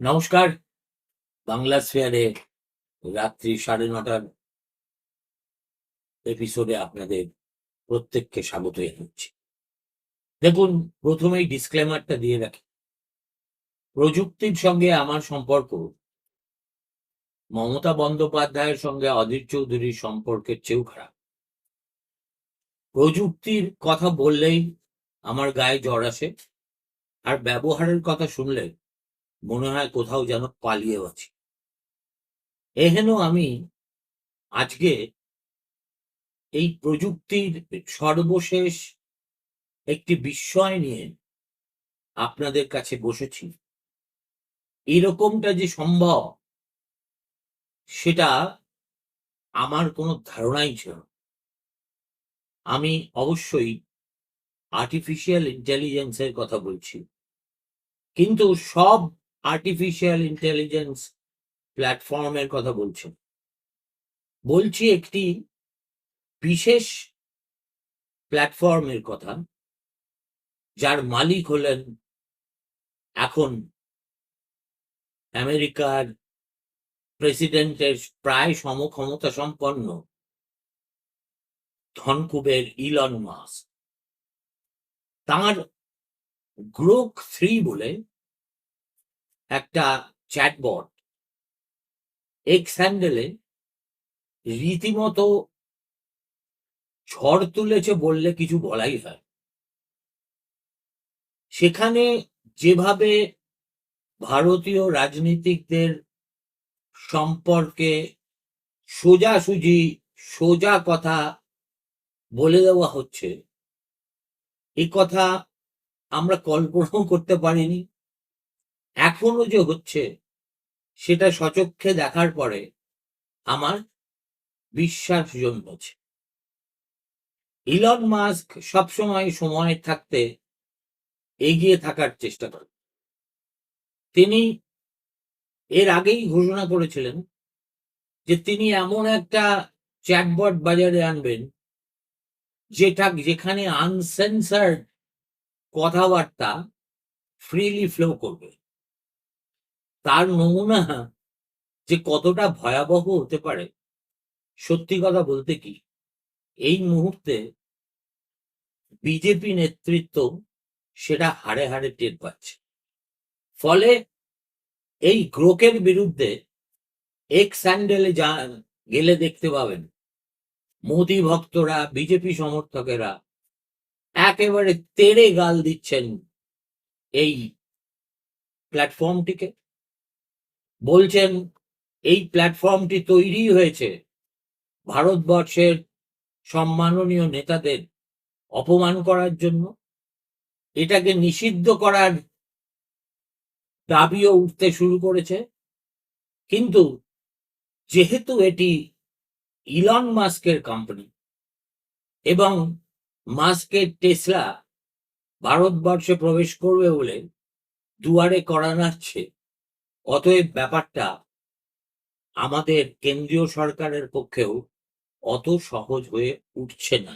নমস্কার। বাংলা স্ফেয়ারে রাত্রি সাড়ে নটার এপিসোডে আপনাদের প্রত্যেককে স্বাগত জানাচ্ছি। দেখুন, প্রথমেই ডিসক্লেমারটা দিয়ে রাখি। প্রযুক্তির সঙ্গে আমার সম্পর্ক। মমতা বন্দ্যোপাধ্যায়ের সঙ্গে অধীর চৌধুরীর সম্পর্কের চেয়েও খারাপ। প্রযুক্তির কথা বললেই আমার গায়ে জ্বর আসে আর ব্যবহারের কথা শুনলে মনে হয় কোথাও যেন পালিয়ে আছি এহেন আমি আজকে এই প্রযুক্তির সর্বশেষ একটি বিস্ময় নিয়ে আপনাদের কাছে বসেছি। এরকমটা যে সম্ভব, সেটা আমার কোনো ধারণাই ছিল আমি অবশ্যই আর্টিফিশিয়াল ইন্টেলিজেন্সের কথা বলছি। কিন্তু সব আর্টিফিশিয়াল ইন্টেলিজেন্স প্ল্যাটফর্মের কথা বলছি। বলছি একটি বিশেষ প্ল্যাটফর্মের কথা, যার মালিক হলেন এখন আমেরিকার প্রেসিডেন্টের প্রায় সমক্ষমতা সম্পন্ন ধনকুবের ইলন মাস তার গ্রোক থ্রি বলে একটা চ্যাটবট এক্স হ্যান্ডেলে রীতিমতো ঝড় তুলেছে বললে কিছু বলাই হয়। সেখানে যেভাবে ভারতীয় রাজনীতিকদের সম্পর্কে সোজাসুজি, সোজা কথা বলে দেওয়া হচ্ছে। এই কথা আমরা কল্পনাও করতে পারিনি। এখনও যে হচ্ছে, সেটা সচক্ষে দেখার পরে আমার বিশ্বাস জন্মেছে। ইলন মাস্ক সবসময় সময় থাকতে এগিয়ে থাকার চেষ্টা করেন তিনি এর আগেই ঘোষণা করেছিলেন যে তিনি এমন একটা চ্যাটবট বাজারে আনবেন, যেটা, যেখানে আনসেন্সার্ড কথাবার্তা ফ্রিলি ফ্লো করবে। তার নমুনা যে কতটা ভয়াবহ হতে পারে, সত্যি কথা বলতে কি, এই মুহূর্তে বিজেপি নেতৃত্ব সেটা হাড়ে হাড়ে টের পাচ্ছে। ফলে এই গ্রোকের বিরুদ্ধে এক স্যান্ডেলে যা গেলে দেখতে পাবেন, মোদি ভক্তরা, বিজেপি সমর্থকেরা একেবারে তেড়ে গাল দিচ্ছেন এই প্ল্যাটফর্মটিকে বলছেন, এই প্ল্যাটফর্মটি তৈরি হয়েছে ভারতবর্ষের সম্মাননীয় নেতাদের অপমান করার জন্য। এটাকে নিষিদ্ধ করার দাবিও উঠতে শুরু করেছে। কিন্তু যেহেতু এটি ইলন মাস্কের কোম্পানি এবং মাস্কের টেসলা ভারতবর্ষে প্রবেশ করবে বলে দুয়ারে করা নাড়ছে অতএব ব্যাপারটা আমাদের কেন্দ্রীয় সরকারের পক্ষেও অত সহজ হয়ে উঠছে না।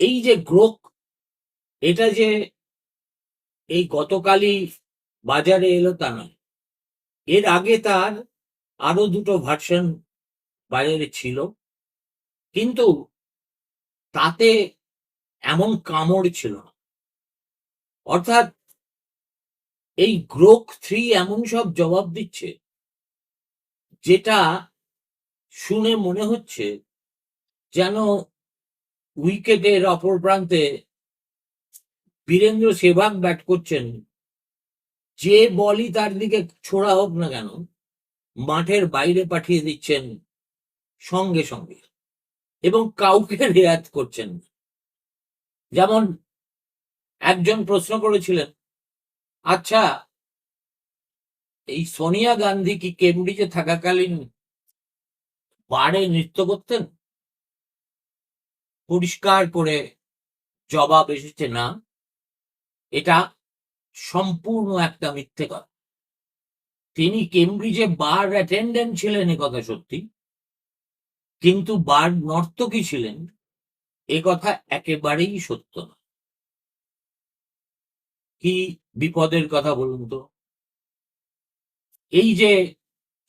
এই যে গ্রোক এটা যে এই গতকালই বাজারে এলো তা নয়। এর আগে তার আরও দুটো ভার্সন বাজারে ছিল। কিন্তু তাতে এমন কামড় ছিল না। অর্থাৎ এই গ্রোক থ্রি এমন সব জবাব দিচ্ছে, যেটা শুনে মনে হচ্ছে যেন উইকেটের অপর প্রান্তে বীরেন্দ্র সেবাগ ব্যাট করছেন যে বলই তার দিকে ছোড়া হোক না কেন, মাঠের বাইরে পাঠিয়ে দিচ্ছেন সঙ্গে সঙ্গে এবং কাউকে রেয়াত করছেন যেমন একজন প্রশ্ন করেছিলেন আচ্ছা এই সোনিয়া গান্ধী কি কেমব্রিজে থাকাকালীন বারে নৃত্য করতেন? পরিষ্কার করে জবাব এসেছে না। এটা সম্পূর্ণ একটা মিথ্যে কথা। তিনি কেমব্রিজে বার অ্যাটেন্ডেন্ট ছিলেন এ কথা সত্যি, কিন্তু বার নর্তকী ছিলেন এ কথা একেবারেই সত্য না। কি বিপদের কথা বলুন তো? এই যে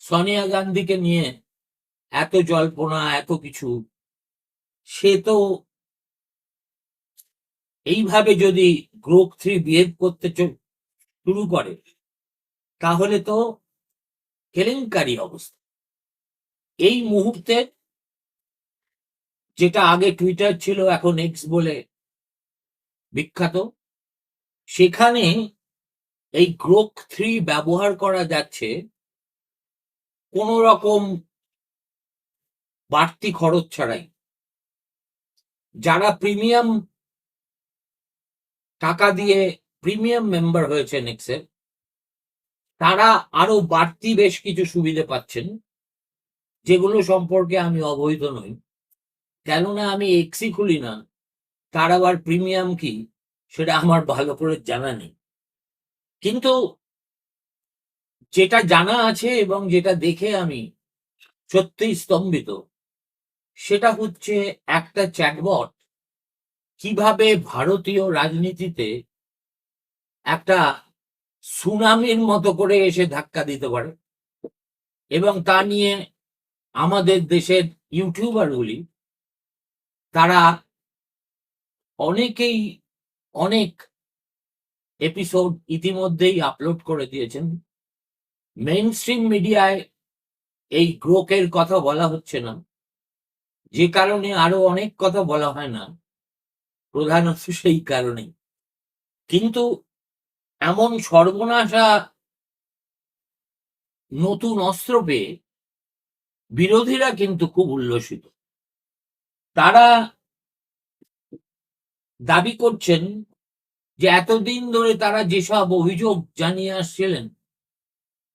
সোনিয়া গান্ধীকে নিয়ে এত জল্পনা, এত কিছু, সে তো এইভাবে যদি গ্রোক থ্রি বিহেভ করতে শুরু করে, তাহলে তো কেলেঙ্কারি অবস্থা। এই মুহূর্তে যেটা আগে টুইটার ছিল, এখন এক্স বলে বিখ্যাত, সেখানে এই গ্রোক থ্রি ব্যবহার করা যাচ্ছে কোন রকম বাড়তি খরচ ছাড়াই। যারা প্রিমিয়াম টাকা দিয়ে প্রিমিয়াম মেম্বার হয়েছে নেক্সের তারা আরও বাড়তি বেশ কিছু সুবিধে পাচ্ছেন, যেগুলো সম্পর্কে আমি অবহিত নই। কেননা আমি এক্সি খুলি না, তার আবার প্রিমিয়াম কি, সেটা আমার ভালো করে জানা নেই। কিন্তু যেটা জানা আছে এবং যেটা দেখে আমি সত্যিই স্তম্ভিত, সেটা হচ্ছে একটা চ্যাটবট কীভাবে ভারতীয় রাজনীতিতে একটা সুনামির মতো করে এসে ধাক্কা দিতে পারে? এবং তা নিয়ে আমাদের দেশের ইউটিউবারগুলি, তারা অনেকেই অনেক এপিসোড ইতিমধ্যেই আপলোড করে দিয়েছেন। মেইন স্ট্রিম মিডিয়ায় এই গ্রোকের কথা বলা হচ্ছে না। যে কারণে আরও অনেক কথা বলা হয় না। প্রধানত সেই কারণেই। কিন্তু এমন সর্বনাশা নতুন অস্ত্র পেয়ে বিরোধীরা কিন্তু খুব উল্লসিত। তারা দাবি করছেন যে এতদিন ধরে তারা যেসব অভিযোগ জানিয়ে আসছিলেন,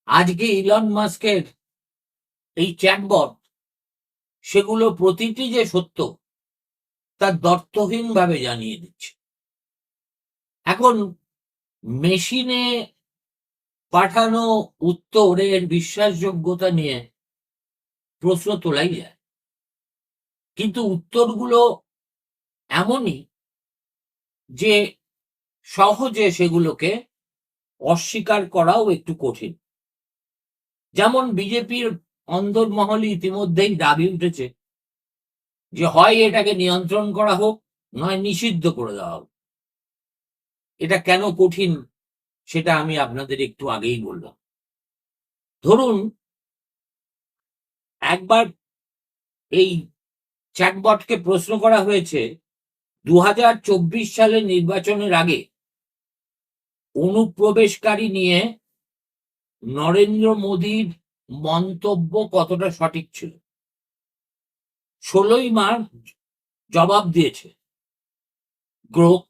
আজকে ইলন মাস্কের এই চ্যাটবট সেগুলো প্রতিটি যে সত্য তা দর্থহীন ভাবে জানিয়ে দিচ্ছে। এখন মেশিনে পাঠানো উত্তরের বিশ্বাসযোগ্যতা নিয়ে প্রশ্ন তোলাই যায়। কিন্তু উত্তরগুলো এমনই যে সহজে সেগুলোকে অস্বীকার করাও একটু কঠিন। যেমন বিজেপির অন্দরমহলে ইতিমধ্যেই দাবি উঠেছে যে হয় এটাকে নিয়ন্ত্রণ করা হোক, নয় নিষিদ্ধ করে দেওয়া হোক। এটা কেন কঠিন সেটা আমি আপনাদের একটু আগেই বললাম। ধরুন, একবার এই চ্যাটবটকে প্রশ্ন করা হয়েছে দু হাজার চব্বিশ সালের নির্বাচনের আগে অনুপ্রবেশকারী নিয়ে নরেন্দ্র মোদীর মন্তব্য কতটা সঠিক ছিল? ষোলোই মার্চ জবাব দিয়েছে। গ্রোক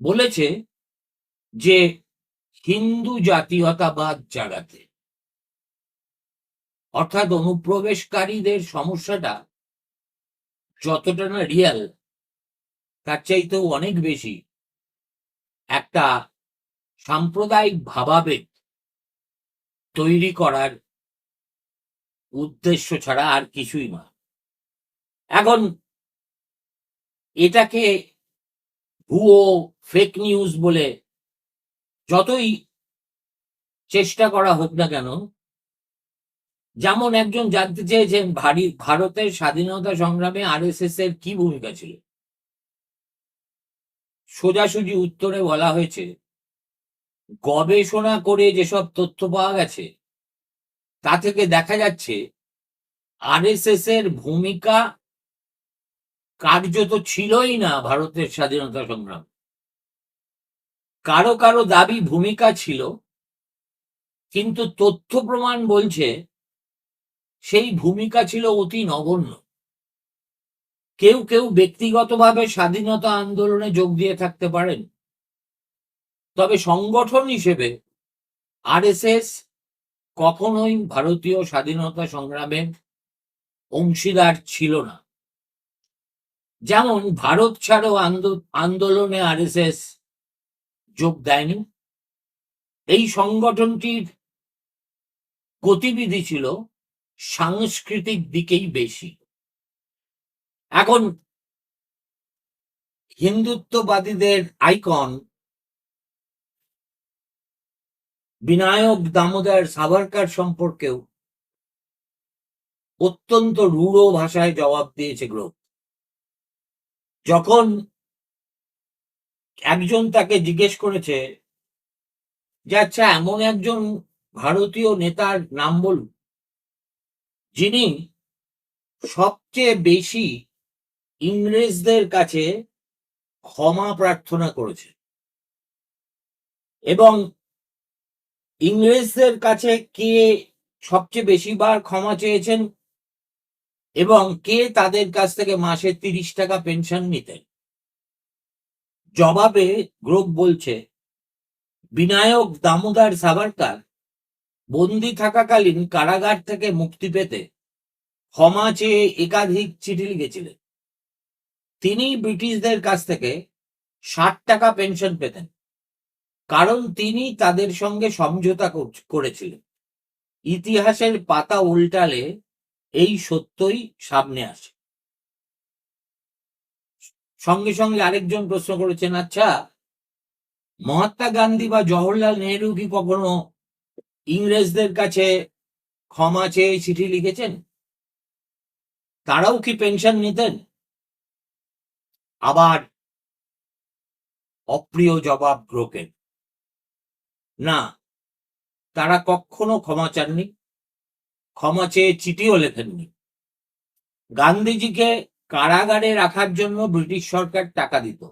বলেছে যে হিন্দু জাতীয়তাবাদ জাগাতে। অর্থাৎ অনুপ্রবেশকারীদের সমস্যাটা যতটা না রিয়াল তার চাইতেও অনেক বেশি একটা সাম্প্রদায়িক ভাবাবেগ তৈরি করার উদ্দেশ্য ছাড়া আর কিছুই নয় এখন এটাকে ভুয়ো ফেক নিউজ বলে যতই চেষ্টা করা হোক না কেন, যেমন একজন জানতে চেয়েছেন ভারী, ভারতের স্বাধীনতা সংগ্রামে আরএসএস এর কি ভূমিকা ছিল। সোজাসুজি উত্তরে বলা হয়েছে, গবেষণা করে যেসব তথ্য পাওয়া গেছে, তা থেকে দেখা যাচ্ছে আরএসএস এর ভূমিকা কার্যত ছিলই না ভারতের স্বাধীনতা সংগ্রাম। কারও কারও দাবি ভূমিকা ছিল, কিন্তু তথ্য প্রমাণ বলছে সেই ভূমিকা ছিল অতি নগণ্য। কেউ কেউ ব্যক্তিগতভাবে স্বাধীনতা আন্দোলনে যোগ দিয়ে থাকতে পারেন। তবে সংগঠন হিসেবে আরএসএস কখনোই ভারতীয় স্বাধীনতা সংগ্রামের অংশীদার ছিল না। যেমন ভারত ছাড়ো আন্দো- আন্দোলনে আরএসএস যোগ দেয়নি। এই সংগঠনটির গতিবিধি ছিল সাংস্কৃতিক দিকেই বেশি। এখন হিন্দুত্ববাদীদের আইকন বিনায়ক দামোদর সাভারকার সম্পর্কেও অত্যন্ত রূঢ় ভাষায় জবাব দিয়েছে গ্রোভ যখন একজন তাকে জিজ্ঞেস করেছে যে আচ্ছা এমন একজন ভারতীয় নেতার নাম বলুন, যিনি সবচেয়ে বেশি ইংরেজদের কাছে ক্ষমা প্রার্থনা করেছে এবং ইংরেজদের কাছে কে সবচেয়ে বেশি বার ক্ষমা চেয়েছেন এবং কে তাদের কাছ থেকে মাসে তিরিশ টাকা পেনশন নিতেন জবাবে গ্রুপ বলছে, বিনায়ক দামোদর সাভারকার বন্দি থাকাকালীন কারাগার থেকে মুক্তি পেতে ক্ষমা চেয়ে একাধিক চিঠি লিখেছিলেন। তিনি ব্রিটিশদের কাছ থেকে ষাট টাকা পেনশন পেতেন, কারণ তিনি তাদের সঙ্গে সমঝোতা করেছিলেন। ইতিহাসের পাতা উল্টালে এই সত্যই সামনে আসে। সঙ্গে সঙ্গে আরেকজন প্রশ্ন করেছেন আচ্ছা মহাত্মা গান্ধী বা জওহরলাল নেহরু কি কখনো ইংরেজদের কাছে ক্ষমা চেয়ে চিঠি লিখেছেন? তারাও কি পেনশন নিতেন? আবার অপ্রিয় জবাব গ্রোকের না, তারা কখনো ক্ষমা চাননি। ক্ষমা চেয়ে চিঠিও লেখেননি। গান্ধীজিকে কারাগারে রাখার জন্য ব্রিটিশ সরকার টাকা দিত।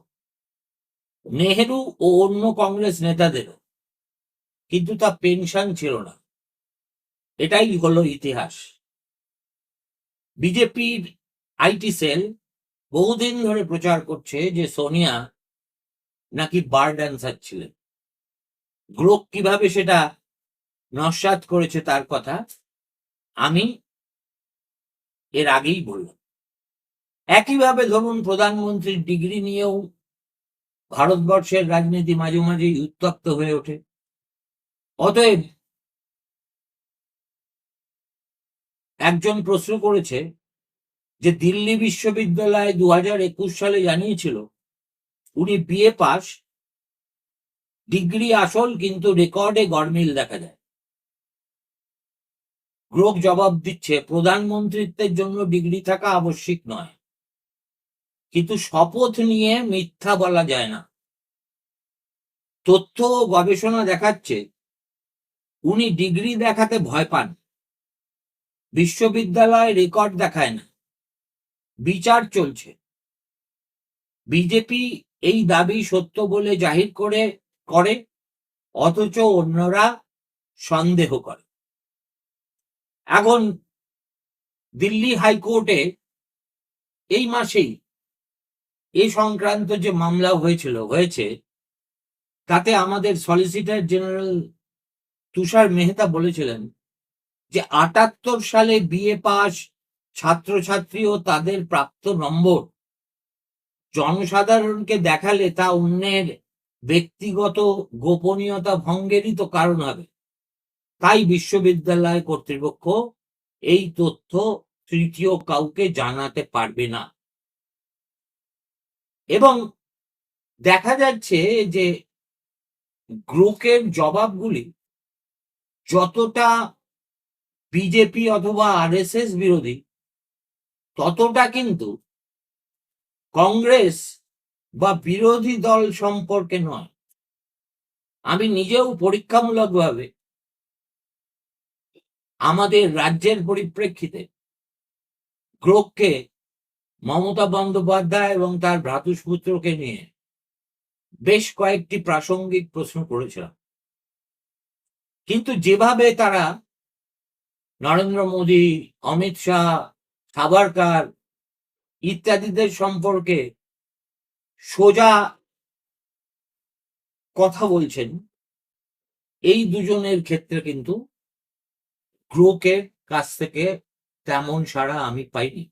নেহেরু ও অন্য কংগ্রেস নেতাদেরও। কিন্তু তা পেনশন ছিল না। এটাই হলো ইতিহাস। বিজেপির আইটি সেল বহুদিন ধরে প্রচার করছে যে সোনিয়া নাকি বার ড্যান্সার ছিলেন। গ্রোক কীভাবে সেটা নস্বাত করেছে তার কথা আমি এর আগেই বললাম। একইভাবে ধরুন প্রধানমন্ত্রীর ডিগ্রি নিয়েও ভারতবর্ষের রাজনীতি মাঝে মাঝেই উত্তপ্ত হয়ে ওঠে। অতএব একজন প্রশ্ন করেছে যে দিল্লি বিশ্ববিদ্যালয় দু হাজার একুশ সালে জানিয়েছিল, উনি বিএ পাস, ডিগ্রি আসল কিন্তু রেকর্ডে গরমিল দেখা যায়। গ্রোক জবাব দিচ্ছে, প্রধানমন্ত্রিত্বের জন্য ডিগ্রি থাকা আবশ্যিক নয়। কিন্তু শপথ নিয়ে মিথ্যা বলা যায় না। তথ্য ও গবেষণা দেখাচ্ছে, উনি ডিগ্রি দেখাতে ভয় পান। বিশ্ববিদ্যালয় রেকর্ড দেখায় না। বিচার চলছে। বিজেপি এই দাবি সত্য বলে জাহির করে করে, অথচ অন্যরা সন্দেহ করে। এখন দিল্লি হাইকোর্টে এই মাসেই এই সংক্রান্ত যে মামলা হয়েছিল, হয়েছে, তাতে আমাদের সলিসিটর জেনারেল তুষার মেহতা বলেছিলেন যে আটাত্তর সালে বিএ পাস ছাত্রছাত্রী ও তাদের প্রাপ্ত নম্বর জনসাধারণকে দেখালে তা অন্যের ব্যক্তিগত গোপনীয়তা ভঙ্গেরই তো কারণ হবে। তাই বিশ্ববিদ্যালয় কর্তৃপক্ষ এই তথ্য তৃতীয় কাউকে জানাতে পারবে না। এবং দেখা যাচ্ছে যে গ্রুকের জবাবগুলি যতটা বিজেপি অথবা আরএসএস বিরোধী ততটা কিন্তু কংগ্রেস বা বিরোধী দল সম্পর্কে নয়। আমি নিজেও পরীক্ষামূলকভাবে আমাদের রাজ্যের পরিপ্রেক্ষিতে গ্রোককে মমতা বন্দ্যোপাধ্যায় এবং তার ভ্রাতুষ্পুত্রকে নিয়ে বেশ কয়েকটি প্রাসঙ্গিক প্রশ্ন করেছিলাম। কিন্তু যেভাবে তারা নরেন্দ্র মোদী, অমিত শাহ, সাভারকার ইত্যাদিদের সম্পর্কে সোজা কথা বলছেন, এই দুজনের ক্ষেত্রে কিন্তু গ্রোকের কাছ থেকে তেমন সাড়া আমি পাইনি।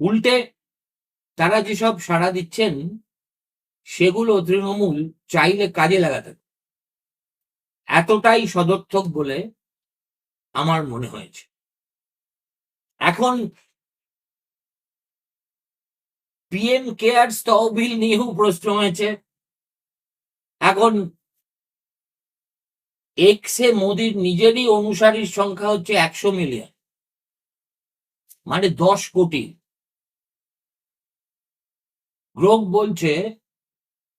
উল্টে তারা যেসব সাড়া দিচ্ছেন, সেগুলো তৃণমূল চাইলে কাজে লাগাতে এতটাই সদর্থক বলে আমার মনে হয়েছে। এখন পিএম কেয়ার্স তহবিল নিয়েও প্রশ্ন হয়েছে। এখন এক্সে মোদির নিজেরই অনুসারীর সংখ্যা হচ্ছে একশো মিলিয়ন মানে দশ কোটি। গ্রোক বলছে,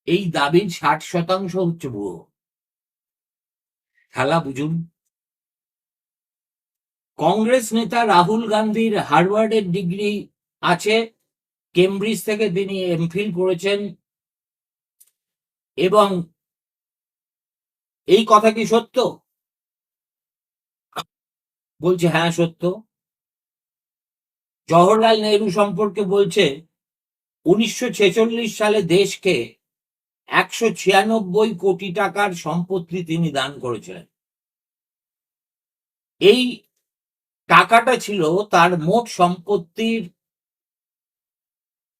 এই দাবির ষাট শতাংশ হচ্ছে ভুয়ো। খেলা বুঝুন। কংগ্রেস নেতা রাহুল গান্ধীর হার্ভার্ডের ডিগ্রি আছে, কেমব্রিজ থেকে তিনি এমফিল করেছেন। এবং এই কথা কি সত্য? বলছে হ্যাঁ সত্য। জওহরলাল নেহরু সম্পর্কে বলছে, উনিশশো ছেচল্লিশ সালে দেশকে একশো ছিয়ানব্বই কোটি টাকার সম্পত্তি তিনি দান করেছিলেন। এই টাকাটা ছিল তার মোট সম্পত্তির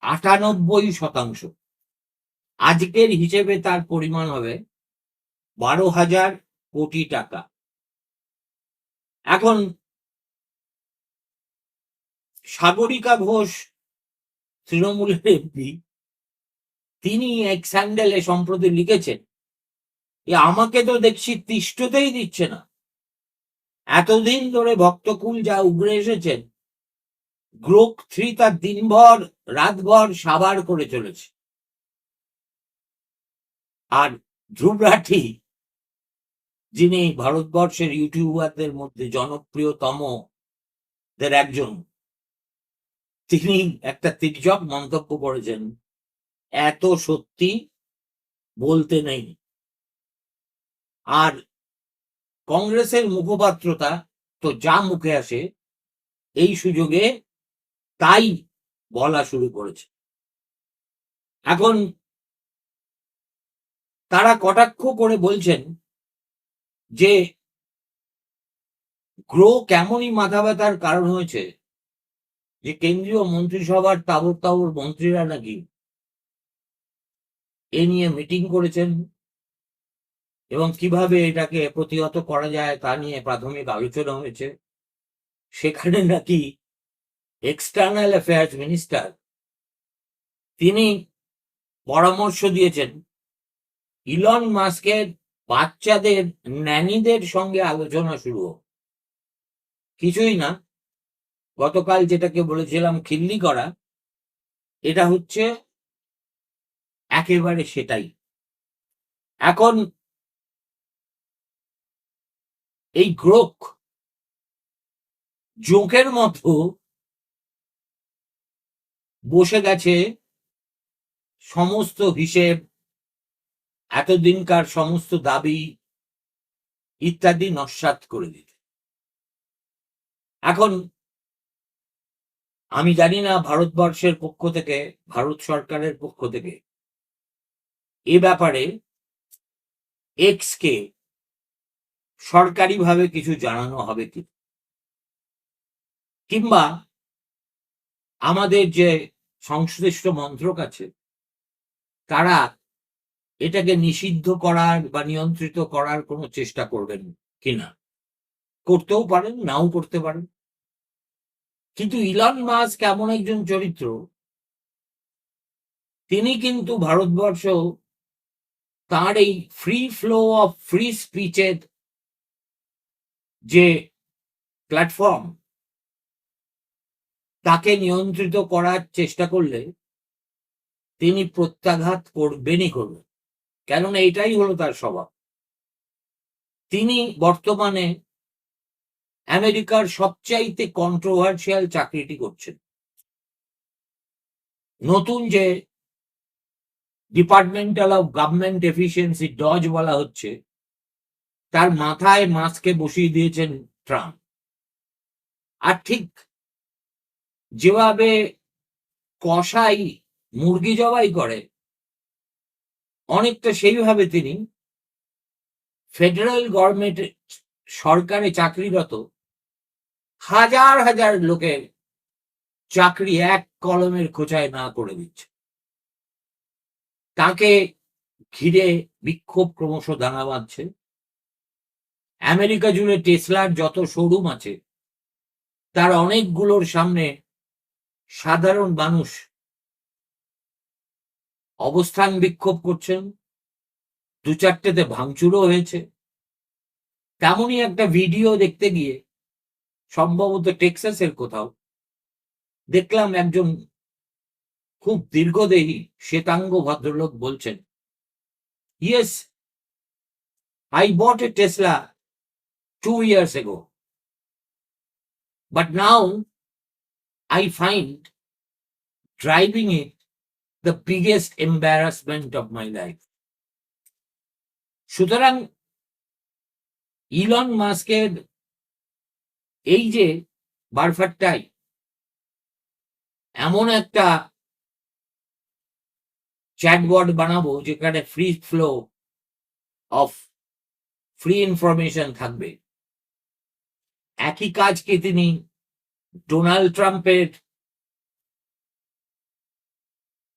আটানব্বই শতাংশ। আজকের হিসেবে তার পরিমাণ হবে বারো হাজার কোটি টাকা। এখন সাগরিকা ঘোষ তৃণমূলের এমপি, তিনি এক স্যান্ডেলে সম্প্রতি লিখেছেন আমাকে তো দেখছি তিষ্ঠতেই দিচ্ছে না। এতদিন ধরে ভক্তকুল যা উগড়ে এসেছেন, গ্রোক থ্রি তার দিনভর, রাতভর সাবার করে চলেছে। আর ধ্রুব রাঠি যিনি ভারতবর্ষের ইউটিউবারদের মধ্যে জনপ্রিয়তম দের একজন। তিনি একটা তির্যক মন্তব্য করেছেন, এত সত্যি বলতে নেই। আর কংগ্রেসের মুখপাত্রতা তো যা মুখে আসে, এই সুযোগে তাই বলা শুরু করেছে। এখন তারা কটাক্ষ করে বলছেন যে গ্রো কেমনই মাথা ব্যথার কারণ হয়েছে, যে কেন্দ্রীয় মন্ত্রিসভার তাবর তাবর মন্ত্রীরা নাকি এ নিয়ে মিটিং করেছেন এবং কীভাবে এটাকে প্রতিহত করা যায় তা নিয়ে প্রাথমিক আলোচনা হয়েছে। সেখানে নাকি এক্সটার্নাল অ্যাফেয়ার্স মিনিস্টার তিনি পরামর্শ দিয়েছেন, ইলন মাস্কের বাচ্চাদের ন্যানিদের সঙ্গে আলোচনা শুরু হোক। কিছুই না। গতকাল যেটাকে বলেছিলাম খিল্লি করা, এটা হচ্ছে একেবারে সেটাই। এখন এই গ্রোক জোকের মতো বসে গেছে সমস্ত হিসেব এতদিনকার সমস্ত দাবি ইত্যাদি নস্বাত করে দিতে। এখন আমি জানি না ভারতবর্ষের পক্ষ থেকে, ভারত সরকারের পক্ষ থেকে এ ব্যাপারে এক্স কে সরকারিভাবে কিছু জানানো হবে কি? কিংবা আমাদের যে সংশ্লিষ্ট মন্ত্রক আছে, তারা এটাকে নিষিদ্ধ করার বা নিয়ন্ত্রিত করার কোনো চেষ্টা করবেন কিনা? করতেও পারেন, নাও করতে পারেন। কিন্তু ইলন মাস্ক এমন একজন চরিত্র, তিনি কিন্তু ভারতবর্ষ তার এই ফ্রি ফ্লো অফ ফ্রি স্পিচের যে প্ল্যাটফর্ম তাকে নিয়ন্ত্রিত করার চেষ্টা করলে তিনি প্রত্যাঘাত করবেনই করবেন। কেননা এটাই হলো তার স্বভাব। তিনি বর্তমানে আমেরিকার সবচাইতে কন্ট্রোভার্সিয়াল চাকরিটি করছেন। নতুন যে departmental of government efficiency DOGE বলা হচ্ছে, তার মাথায় মাস্কে বসিয়ে দিয়েছেন ট্রাম্প। আর ঠিক যেভাবে কষাই মুরগি জবাই করে অনেকটা সেইভাবে তিনি ফেডারেল গভর্নমেন্ট সরকারে চাকরিরত হাজার হাজার লোকের চাকরি এক কলমের খোঁচায় না করে দিচ্ছে। তাকে ঘিরে বিক্ষোভ ক্রমশ দানা বাঁধছে। আমেরিকা জুড়ে টেসলার যত শোরুম আছে, তার অনেকগুলোর সামনে সাধারণ মানুষ অবস্থান বিক্ষোভ করছেন। দু চারটেতে ভাঙচুরও হয়েছে। তেমনই একটা ভিডিও দেখতে গিয়ে, সম্ভবত টেক্সাসের কোথাও, দেখলাম একজন খুব দীর্ঘদেহী শ্বেতাঙ্গ ভদ্রলোক বলছেন yes I bought a Tesla two years ago but now I find driving it the biggest embarrassment of my life সুতরাং ইলন মাস্কের এই যে বারফারটাই এমন একটা চ্যাটবট বানাবো যেখানে free flow of free information থাকবে। একই কাজকে তিনি ডোনাল্ড ট্রাম্পের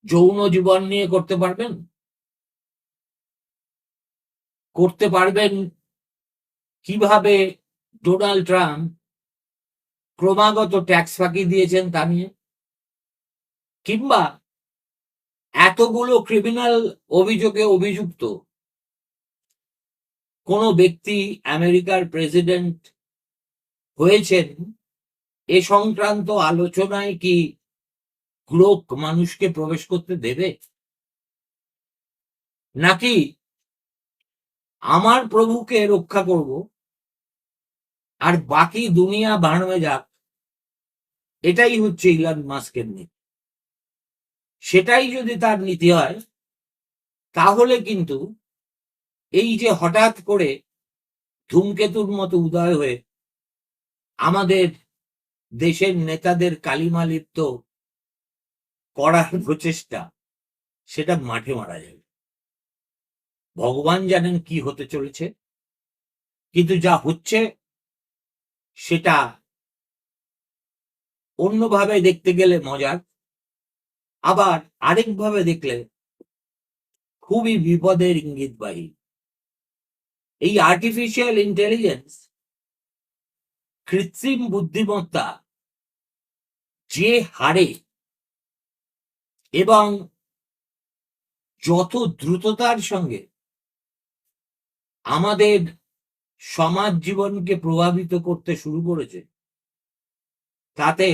যৌন জীবন নিয়ে করতে পারবেন? করতে পারবেন কীভাবে ডোনাল্ড ট্রাম্প ক্রমাগত ট্যাক্স ফাঁকি দিয়েছেন তা নিয়ে? কিংবা এতগুলো ক্রিমিনাল অভিযোগে অভিযুক্ত কোন ব্যক্তি আমেরিকার প্রেসিডেন্ট হয়েছেন? এ সংক্রান্ত আলোচনায় কি গ্লোক মানুষকে প্রবেশ করতে দেবে? নাকি আমার প্রভুকে রক্ষা করব? আর বাকি দুনিয়া বাড়বে যাক। এটাই হচ্ছে ইলান মাস্কের নীতি। সেটাই যদি তার নীতি হয়, তাহলে কিন্তু এই যে হঠাৎ করে ধূমকেতুর মতো উদয় হয়ে আমাদের দেশের নেতাদের কালিমালিপ্ত করার প্রচেষ্টা, সেটা মাঠে মারা যাবে। ভগবান জানেন কি হতে চলেছে, কিন্তু যা হচ্ছে, সেটা অন্যভাবে দেখতে গেলে মজার, আবার আরেকভাবে দেখলে খুবই বিপদের ইঙ্গিতবাহী এই আর্টিফিশিয়াল ইন্টেলিজেন্স কৃত্রিম বুদ্ধিমত্তা, যে হারে এবং যত দ্রুততার সঙ্গে আমাদের সমাজ জীবনকে প্রভাবিত করতে শুরু করেছে, তাতে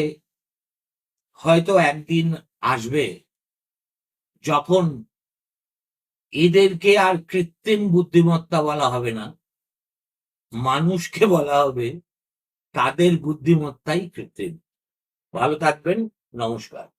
হয়তো একদিন আসবে যখন এদেরকে আর কৃত্রিম বুদ্ধিমত্তা বলা হবে না, মানুষকে বলা হবে তাদের বুদ্ধিমত্তাই কৃত্রিম। ভালো থাকবেন, নমস্কার।